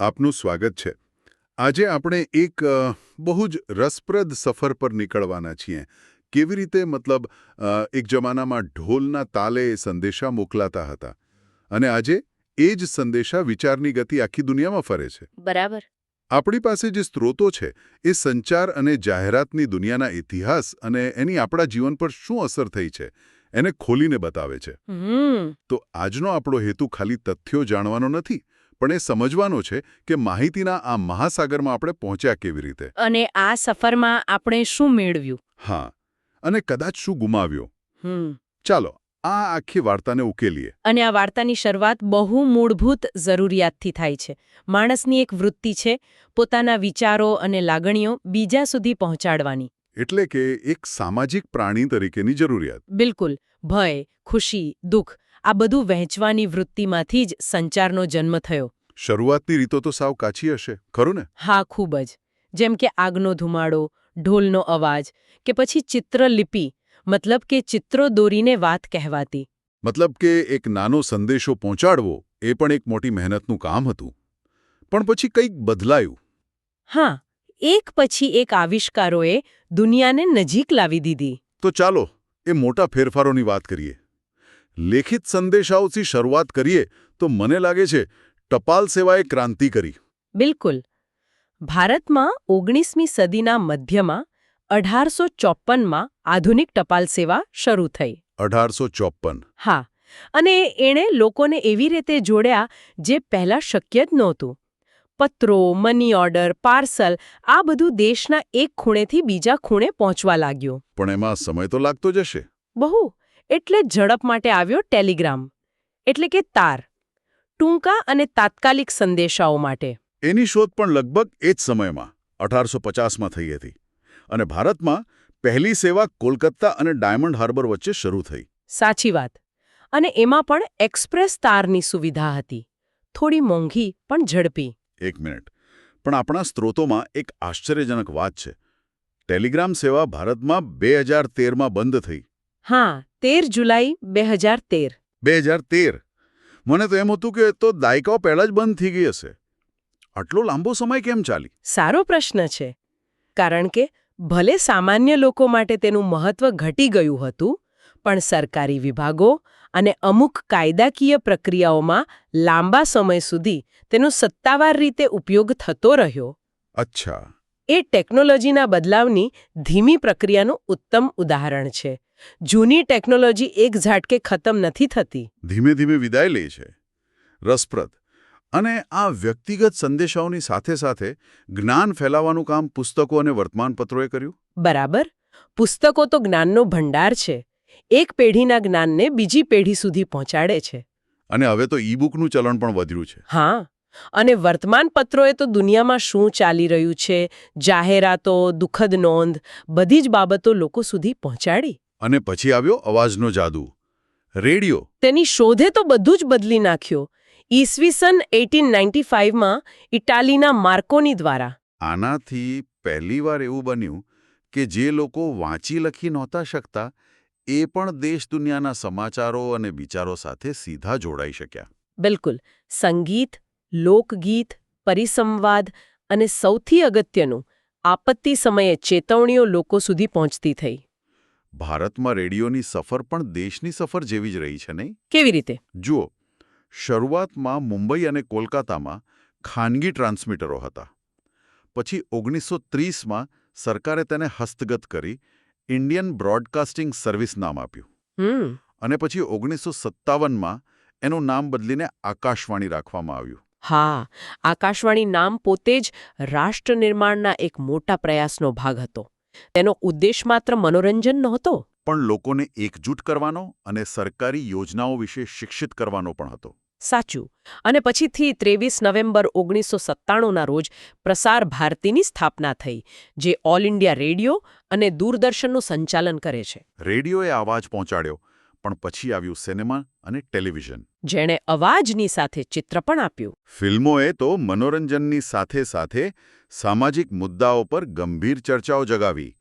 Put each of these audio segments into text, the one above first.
આપનું સ્વાગત છે. આજે આપણે એક બહુ જ રસપ્રદ સફર પર નીકળવાના છીએ. કેવી રીતે મતલબ એક જમાનામાં ઢોલના તાલે એ સંદેશા મોકલાતા હતા? અને આજે એ જ સંદેશા વિચારની ગતિ આખી દુનિયામાં ફરે છે. બરાબર. આપણી પાસે જે સ્ત્રોતો છે એ સંચાર અને જાહેરાતની દુનિયાના ઇતિહાસ અને એની આપણા જીવન પર શું અસર થઈ છે એને ખોલીને બતાવે છે. તો આજનો આપણો હેતુ ખાલી તથ્યો જાણવાનો નથી? પણ એ સમજવાનો છે કે માહિતીના આ મહાસાગરમાં આપણે પહોંચ્યા કેવી રીતે. અને આ સફરમાં આપણે શું મેળવ્યું? હા અને કદાચ શું ગુમાવ્યો. હમ. ચાલો આ આખી વાર્તાને ઉકેલીએ. અને આ વાર્તાની શરૂઆત બહુ મૂળભૂત જરૂરિયાતથી થાય છે. માણસની એક વૃત્તિ છે પોતાના વિચારો અને લાગણીઓ બીજા સુધી પહોંચાડવાની. એટલે કે એક સામાજિક પ્રાણી તરીકેની જરૂરિયાત. બિલકુલ. ભય ખુશી દુઃખ આ બધું વહેંચવાની વૃત્તિમાંથી જ સંચારનો જન્મ થયો. શરૂઆતની રીતો તો સાવ કાચી હશે ખરું ને? હા ખૂબ જ. જેમ કે આગનો ધુમાડો ઢોલનો અવાજ કે પછી ચિત્રલિપિ મતલબ કે ચિત્રો દોરીને વાત કહેવાતી. મતલબ કે એક નાનો સંદેશો પહોંચાડવો એ પણ એક મોટી મહેનતનું કામ હતું. પણ પછી કંઈક બદલાયું. હા એક પછી એક આવિષ્કારોએ દુનિયાને નજીક લાવી દીધી. તો ચાલો એ મોટા ફેરફારોની વાત કરીએ. લેખિત સંદેશાઓથી શરૂઆત કરીએ તો મને લાગે છે ટપાલ સેવાએ ક્રાંતિ કરી. બિલકુલ. ભારતમાં ઓગણીસમી સદીના મધ્યમાં અઢારસો ચોપ્પનમાં આધુનિક ટપાલ સેવા શરૂ થઈ. અઢારસો ચોપ્પન. હા અને એણે લોકોને એવી રીતે જોડ્યા જે પહેલાં શક્ય જ નહોતું. પત્રો મની ઓર્ડર પાર્સલ આ બધું દેશના એક ખૂણેથી બીજા ખૂણે પહોંચવા લાગ્યું. પણ એમાં સમય તો લાગતો જશે. બહુ. એટલે ઝડપ માટે આવ્યો ટેલિગ્રામ એટલે કે તાર ટૂંકા અને તાત્કાલિક સંદેશાઓ માટે. એની શોધ પણ લગભગ એ જ સમયમાં અઢારસો પચાસમાં થઈ હતી અને ભારતમાં પહેલી સેવા કોલકાતા અને ડાયમંડ હાર્બર વચ્ચે શરૂ થઈ. સાચી વાત. અને એમાં પણ એક્સપ્રેસ તારની સુવિધા હતી. થોડી મોંઘી પણ ઝડપી. એક મિનિટ. પણ આપણા સ્ત્રોતોમાં એક આશ્ચર્યજનક વાત છે. ટેલિગ્રામ સેવા ભારતમાં બે હજાર તેરમાં બંધ થઈ. હા તેર જુલાઈ બે હજાર તેર. બે હજાર તેર. મને તો એમ હતું કે તો દાયકાઓ પહેલાં જ બંધ થઈ ગઈ હશે. આટલો લાંબો સમય કેમ ચાલી? સારો પ્રશ્ન છે. કારણ કે ભલે સામાન્ય લોકો માટે તેનું મહત્વ ઘટી ગયું હતું પણ સરકારી વિભાગો અને અમુક કાયદાકીય પ્રક્રિયાઓમાં લાંબા સમય સુધી તેનો સત્તાવાર રીતે ઉપયોગ થતો રહ્યો. અચ્છા. એ ટેકનોલોજીના બદલાવની ધીમી પ્રક્રિયાનું ઉત્તમ ઉદાહરણ છે. જૂની ટેકનોલોજી એક ઝાટકે ખતમ નથી થતી. ધીમે ધીમે વિદાય લે છે. રસપ્રદ. અને આ વ્યક્તિગત સંદેશાઓની સાથે સાથે જ્ઞાન ફેલાવવાનું કામ પુસ્તકો અને વર્તમાનપત્રોએ કર્યું? બરાબર. પુસ્તકો તો જ્ઞાનનો ભંડાર છે. એક પેઢીના જ્ઞાનને બીજી પેઢી સુધી પહોંચાડે છે. અને હવે તો ઈ બુકનું ચલણ પણ વધ્યું છે. હા. અને વર્તમાનપત્રોએ તો દુનિયામાં શું ચાલી રહ્યું છે? જાહેરાતો દુઃખદ નોંધ બધી જ બાબતો લોકો સુધી પહોંચાડી. અને પછી આવ્યો અવાજનો જાદુ. રેડિયો. તેની શોધે તો બધું જ બદલી નાખ્યો. ઈસવીસન એટીન નાઇન્ટી ફાઇવમાં ઇટાલીના માર્કોની દ્વારા. આનાથી પહેલીવાર એવું બન્યું કે જે લોકો વાંચી લખી નહોતા શકતા એ પણ દેશ દુનિયાના સમાચારો અને વિચારો સાથે સીધા જોડાઈ શક્યા. બિલકુલ. સંગીત લોકગીત પરિસંવાદ અને સૌથી અગત્યનું આપત્તિ સમયે ચેતવણીઓ લોકો સુધી પહોંચતી થઈ. ભારતમાં રેડિયોની સફર પણ દેશની સફર જેવી જ રહી છે નહીં? કેવી રીતે? જુઓ શરૂઆતમાં મુંબઈ અને કોલકાતામાં ખાનગી ટ્રાન્સમીટરો હતા. પછી ઓગણીસો ત્રીસમાં સરકારે તેને હસ્તગત કરી ઇન્ડિયન બ્રોડકાસ્ટિંગ સર્વિસ નામ આપ્યું. અને પછી ઓગણીસો સત્તાવનમાં એનું નામ બદલીને આકાશવાણી રાખવામાં આવ્યું. હા આકાશવાણી નામ પોતે જ રાષ્ટ્ર નિર્માણના એક મોટા પ્રયાસનો ભાગ હતો. તેનો ઉદ્દેશ માત્ર મનોરંજન નહોતો. પણ લોકોને એકજૂટ કરવાનો અને સરકારી યોજનાઓ વિશે શિક્ષિત કરવાનો પણ હતો. સાચું. અને પછીથી ત્રેવીસ નવેમ્બર ઓગણીસો સત્તાણુંના રોજ પ્રસાર ભારતીની સ્થાપના થઈ જે ઓલ ઇન્ડિયા રેડિયો અને દૂરદર્શનનું સંચાલન કરે છે. રેડિયોએ અવાજ પહોંચાડ્યો પણ પછી આવ્યું સિનેમા અને ટેલિવિઝન. જેણે અવાજની સાથે ચિત્ર પણ આપ્યું. ફિલ્મોએ તો મનોરંજનની સાથે સાથે સામાજિક મુદ્દાઓ પર ગંભીર ચર્ચાઓ જગાવી.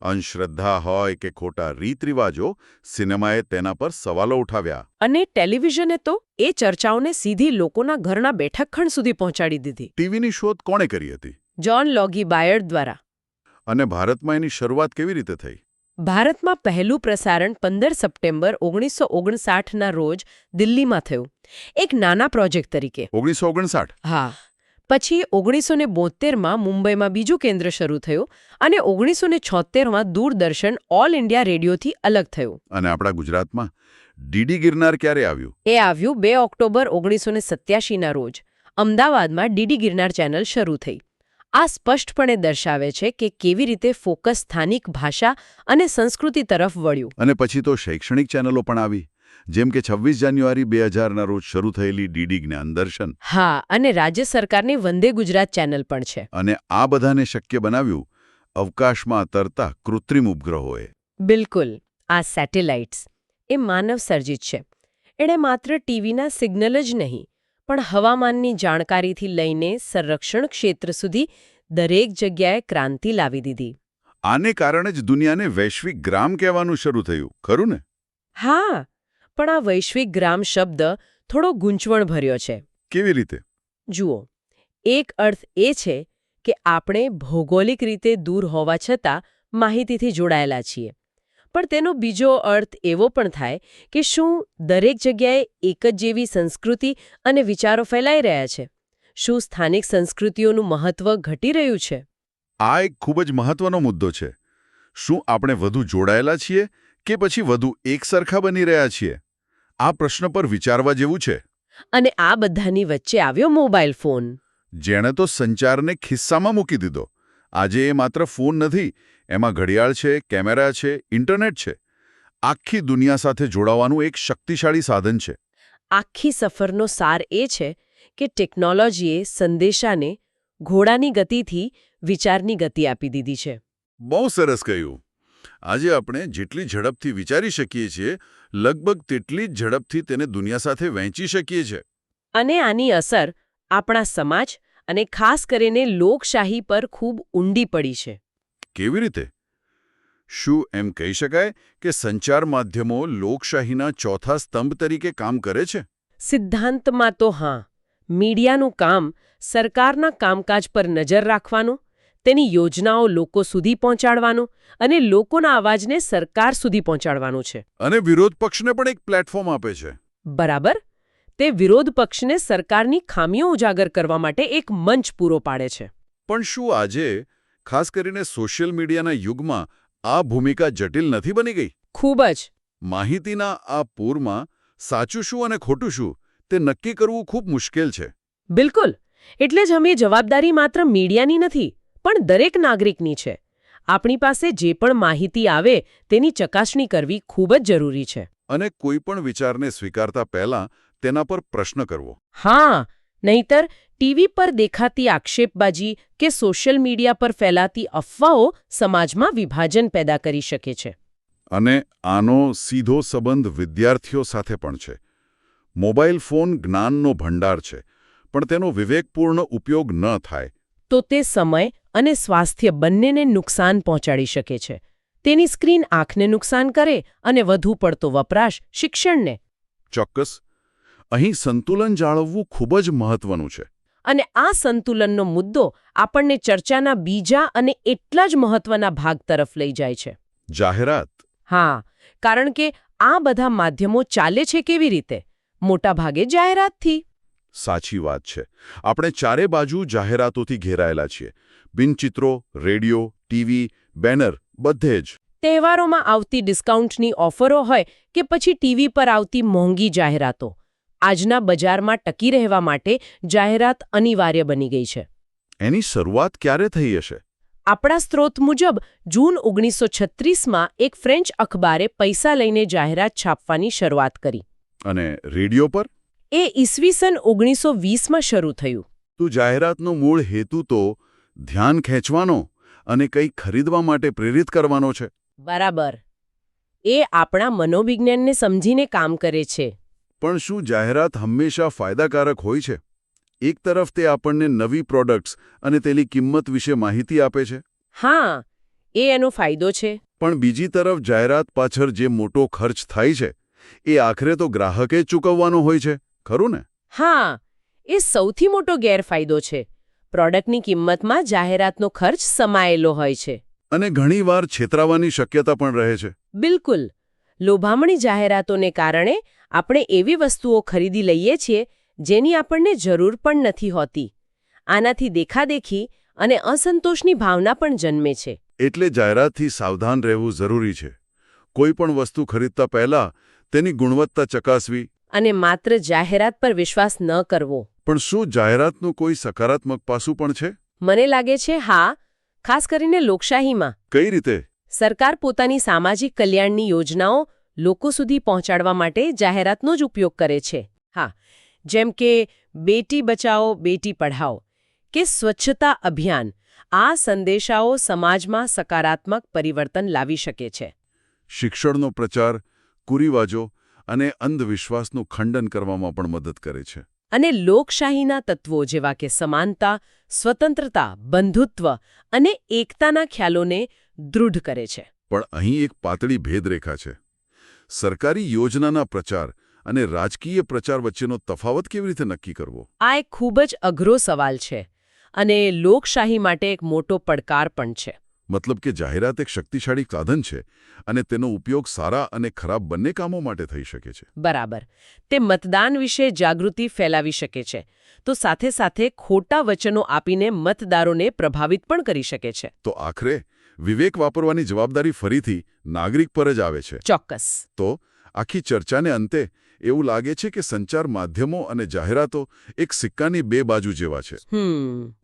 અંધશ્રદ્ધા હોય કે ખોટા રીતરિવાજો સિનેમાએ તેના પર સવાલો ઉઠાવ્યા. અને ટેલિવિઝને તો એ ચર્ચાઓને સીધી લોકોના ઘરના બેઠકખંડ સુધી પહોંચાડી દીધી. ટીવીની શોધ કોણે કરી હતી? જ્હોન લોગી બાયર્ડ દ્વારા. અને ભારતમાં એની શરૂઆત કેવી રીતે થઈ? ભારતમાં પહેલું પ્રસારણ પંદર સપ્ટેમ્બર ઓગણીસો ઓગણસાઠના રોજ દિલ્હીમાં થયું. એક નાના પ્રોજેક્ટ તરીકે. ઓગણીસો ઓગણસાઠ? હા. પછી ઓગણીસો ને બોતેરમાં મુંબઈમાં બીજું કેન્દ્ર શરૂ થયું અને ઓગણીસો ને છોતેરમાં દૂરદર્શન ઓલ ઇન્ડિયા રેડિયોથી અલગ થયું. અને આપણા ગુજરાતમાં ડીડી ગિરનાર ક્યારે આવ્યું? એ આવ્યું બે ઓક્ટોબર ઓગણીસો ને સત્યાસીના રોજ. અમદાવાદમાં ડીડી ગિરનાર ચેનલ શરૂ થઈ. આ સ્પષ્ટપણે દર્શાવે છે કે કેવી રીતે ફોકસ સ્થાનિક ભાષા અને સંસ્કૃતિ તરફ વળ્યું. અને પછી તો શૈક્ષણિક ચેનલો પણ આવી. જેમ કે છવ્વીસ જાન્યુઆરી બે હજારના રોજ શરૂ થયેલી ડીડી જ્ઞાન દર્શન. હા અને રાજ્ય સરકારની વંદે ગુજરાત ચેનલ પણ છે. અને આ બધાને શક્ય બનાવ્યું અવકાશમાં તરતા કૃત્રિમ ઉપગ્રહોએ. બિલકુલ આ સેટેલાઇટ્સ. એ માનવ સર્જિત છે. એણે માત્ર ટીવીના સિગ્નલ જ નહીં પણ હવામાનની જાણકારીથી લઈને સંરક્ષણ ક્ષેત્ર સુધી દરેક જગ્યાએ ક્રાંતિ લાવી દીધી. આને કારણે જ દુનિયાને વૈશ્વિક ગ્રામ કહેવાનું શરૂ થયું ખરું ને? હા પણ આ વૈશ્વિક ગ્રામ શબ્દ થોડો ગૂંચવણભર્યો છે. કેવી રીતે? જુઓ એક અર્થ એ છે કે આપણે ભૌગોલિક રીતે દૂર હોવા છતાં માહિતીથી જોડાયેલા છીએ. પણ તેનો બીજો અર્થ એવો પણ થાય કે શું દરેક જગ્યાએ એક જ જેવી સંસ્કૃતિ અને વિચારો ફેલાઈ રહ્યા છે? શું સ્થાનિક સંસ્કૃતિઓનું મહત્વ ઘટી રહ્યું છે? આ એક ખૂબ જ મહત્વનો મુદ્દો છે. શું આપણે વધુ જોડાયેલા છીએ કે પછી વધુ એકસરખા બની રહ્યા છીએ? આ પ્રશ્ન પર વિચારવા જેવું છે. અને આ બધાની વચ્ચે આવ્યો મોબાઈલ ફોન. જેણે તો સંચારને ખિસ્સામાં મૂકી દીધો. આજે એ માત્ર ફોન નથી એમાં ઘડિયાળ છે કેમેરા છે ઇન્ટરનેટ છે. આખી દુનિયા સાથે જોડાવાનું એક શક્તિશાળી સાધન છે. આખી સફરનો સાર એ છે કે ટેકનોલોજીએ સંદેશાને ઘોડાની ગતિથી વિચારની ગતિ આપી દીધી છે. બહુ સરસ કહ્યું. આજે આપણે જેટલી ઝડપથી વિચારી શકીએ છીએ લગભગ તેટલી જ ઝડપથી તેને દુનિયા સાથે વહેંચી શકીએ છીએ અને આની અસર આપણા સમાજ અને ખાસ કરીને લોકશાહી પર ખૂબ ઊંડી પડી છે. કેવી રીતે? શું એમ કહી શકાય કે સંચાર માધ્યમો લોકશાહીના ચોથા સ્તંભ તરીકે કામ કરે છે? સિદ્ધાંતમાં તો હા. મીડિયાનું કામ સરકારના કામકાજ પર નજર રાખવાનું તેની યોજનાઓ લોકો સુધી પહોંચાડવાનું અને લોકોના અવાજને સરકાર સુધી પહોંચાડવાનું છે. અને વિરોધ પક્ષને પણ એક પ્લેટફોર્મ આપે છે. બરાબર? તે વિરોધ પક્ષને સરકારની ખામીઓ ઉજાગર કરવા માટે એક મંચ પૂરો પાડે છે. પણ શું આજે ખાસ કરીને સોશિયલ મીડિયાના યુગમાં આ ભૂમિકા જટિલ નથી બની ગઈ? ખૂબ જ. માહિતીના આ પૂરમાં સાચું શું અને ખોટું શું તે નક્કી કરવું ખૂબ મુશ્કેલ છે. બિલકુલ. એટલે જ અમે જવાબદારી માત્ર મીડિયાની નથી પણ દરેક નાગરિકની છે. આપણી પાસે જે પણ માહિતી આવે તેની ચકાસણી કરવી ખૂબ જ જરૂરી છે. અને કોઈ પણ વિચારને સ્વીકારતા પહેલા તેના પર પ્રશ્ન કરવો. હા નહીતર ટીવી પર દેખાતી આક્ષેપબાજી કે સોશિયલ મીડિયા પર ફેલાતી અફવાઓ સમાજમાં વિભાજન પેદા કરી શકે છે. અને આનો સીધો સંબંધ વિદ્યાર્થીઓ સાથે પણ છે. મોબાઈલ ફોન જ્ઞાનનો ભંડાર છે પણ તેનો વિવેકપૂર્ણ ઉપયોગ ન થાય. તો તે સમય અને સ્વાસ્થ્ય બંનેને નુકસાન પહોંચાડી શકે છે. તેની સ્ક્રીન આંખને નુકસાન કરે અને વધુ પડતો વપરાશ શિક્ષણને. ચોક્કસ. અહીં સંતુલન જાળવવું ખૂબ જ મહત્વનું છે. અને આ સંતુલનનો મુદ્દો આપણને ચર્ચાના બીજા અને એટલા જ મહત્વના ભાગ તરફ લઈ જાય છે. જાહેરાત. હા કારણ કે આ બધા માધ્યમો ચાલે છે કેવી રીતે? મોટાભાગે જાહેરાતથી. સાચી વાત છે. આપણે ચારે બાજુ જાહેરાતોથી ઘેરાયેલા છીએ. બિનચિત્રો રેડિયો ટીવી બેનર બધે જ. તહેવારોમાં આવતી ડિસ્કાઉન્ટની ઓફરો હોય કે પછી ટીવી પર આવતી મોંઘી જાહેરાતો. આજના બજારમાં ટકી રહેવા માટે જાહેરાત અનિવાર્ય બની ગઈ છે. એની શરૂઆત ક્યારે થઈ હશે? આપણા સ્ત્રોત મુજબ જૂન ઓગણીસો છત્રીસમાં એક ફ્રેન્ચ અખબારે પૈસા લઈને જાહેરાત છાપવાની શરૂઆત કરી. અને રેડિયો પર? એ ઈસવીસન ઓગણીસો વીસમાં શરૂ થયું. તો જાહેરાતનો મૂળ હેતુ તો ધ્યાન ખેંચવાનો અને કંઈ ખરીદવા માટે પ્રેરિત કરવાનો છે. બરાબર. એ આપણા મનોવિજ્ઞાનને સમજીને કામ કરે છે. પણ શું જાહેરાત હંમેશા ફાયદાકારક હોય છે? એક તરફ તે આપણને નવી પ્રોડક્ટ્સ અને તેની કિંમત વિશે માહિતી આપે છે. હા એ એનો ફાયદો છે. પણ બીજી તરફ જાહેરાત પાછળ જે મોટો ખર્ચ થાય છે એ આખરે તો ગ્રાહકે જ ચૂકવવાનો હોય છે. ખરું ને? હા એ સૌથી મોટો ગેરફાયદો છે. પ્રોડક્ટની કિંમતમાં જાહેરાતનો ખર્ચ સમાયેલો હોય છે. અને ઘણીવાર છેતરાવાની શક્યતા પણ રહે છે. બિલકુલ. લોભામણી જાહેરાતોને કારણે આપણે એવી વસ્તુઓ ખરીદી લઈએ છીએ જેની આપણને જરૂર પણ નથી હોતી. આનાથી દેખાદેખી અને અસંતોષની ભાવના પણ જન્મે છે. એટલે જાહેરાતથી સાવધાન રહેવું જરૂરી છે. કોઈ પણ વસ્તુ ખરીદતા પહેલા તેની ગુણવત્તા ચકાસવી અને માત્ર જાહેરાત પર વિશ્વાસ ન કરવો. પણ શું જાહેરાતનું કોઈ સકારાત્મક પાસું પણ છે? મને લાગે છે હા. ખાસ કરીને લોકશાહીમાં. કઈ રીતે? સરકાર પોતાની સામાજિક કલ્યાણની યોજનાઓ લોકો સુધી પહોંચાડવા માટે જાહેરાતનો જ ઉપયોગ કરે છે. હા. જેમ કે બેટી બચાવો બેટી પઢાઓ કે સ્વચ્છતા અભિયાન. આ સંદેશાઓ સમાજમાં સકારાત્મક પરિવર્તન લાવી શકે છે. શિક્ષણનો પ્રચાર કુરિવાજો અને અંધવિશ્વાસનું ખંડન કરવામાં પણ મદદ કરે છે. અને લોકશાહીના તત્વો જેવા કે સમાનતા સ્વતંત્રતા બંધુત્વ અને એકતાના ખ્યાલોને દૃઢ કરે છે. પણ અહીં એક પાતળી ભેદરેખા છે. સરકારી યોજનાના પ્રચાર અને રાજકીય પ્રચાર વચ્ચેનો તફાવત કેવી રીતે નક્કી કરવો? આ એક ખૂબ જ અઘરો સવાલ છે અને લોકશાહી માટે એક મોટો પડકાર પણ છે. મતલબ કે જાહેરાત એક શક્તિશાળી સાધન છે અને તેનો ઉપયોગ સારા અને ખરાબ બંને કામો માટે થઈ શકે છે. બરાબર. તે મતદાન વિશે જાગૃતિ ફેલાવી શકે છે. તો સાથે સાથે ખોટા વચનો આપીને મતદારોને પ્રભાવિત પણ કરી શકે છે. તો આખરે વિવેક વાપરવાની જવાબદારી ફરીથી નાગરિક પર જ આવે છે. ચોક્કસ. તો આખી ચર્ચાને અંતે એવું લાગે છે કે સંચાર માધ્યમો અને જાહેરાતો એક સિક્કાની બે બાજુ જેવા છે.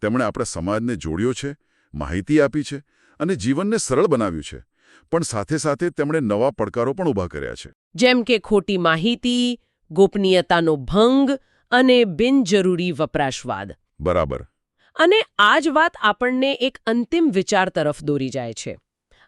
તેમણે આપણા સમાજને જોડ્યો છે માહિતી આપી છે અને જીવનને સરળ બનાવ્યું છે. પણ સાથે સાથે તેમણે નવા પડકારો પણ ઊભા કર્યા છે. જેમ કે ખોટી માહિતી ગોપનીયતાનો ભંગ અને બિનજરૂરી વપરાશવાદ. બરાબર. અને આ જ વાત આપણને એક અંતિમ વિચાર તરફ દોરી જાય છે.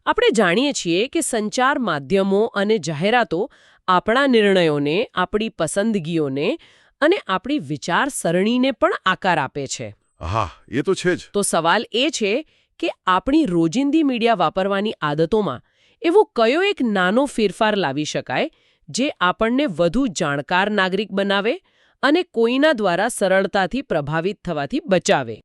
આપણે જાણીએ છીએ કે સંચાર માધ્યમો અને જાહેરાતો આપણા નિર્ણયોને આપણી પસંદગીઓને અને આપણી વિચારસરણીને પણ આકાર આપે છે. હા એ તો છે જ. તો સવાલ એ છે કે આપણી રોજિંદી મીડિયા વાપરવાની આદતોમાં એવો કયો એક નાનો ફેરફાર લાવી શકાય જે આપણને વધુ જાણકાર નાગરિક બનાવે અને કોઈના દ્વારા સરળતાથી પ્રભાવિત થવાથી બચાવે?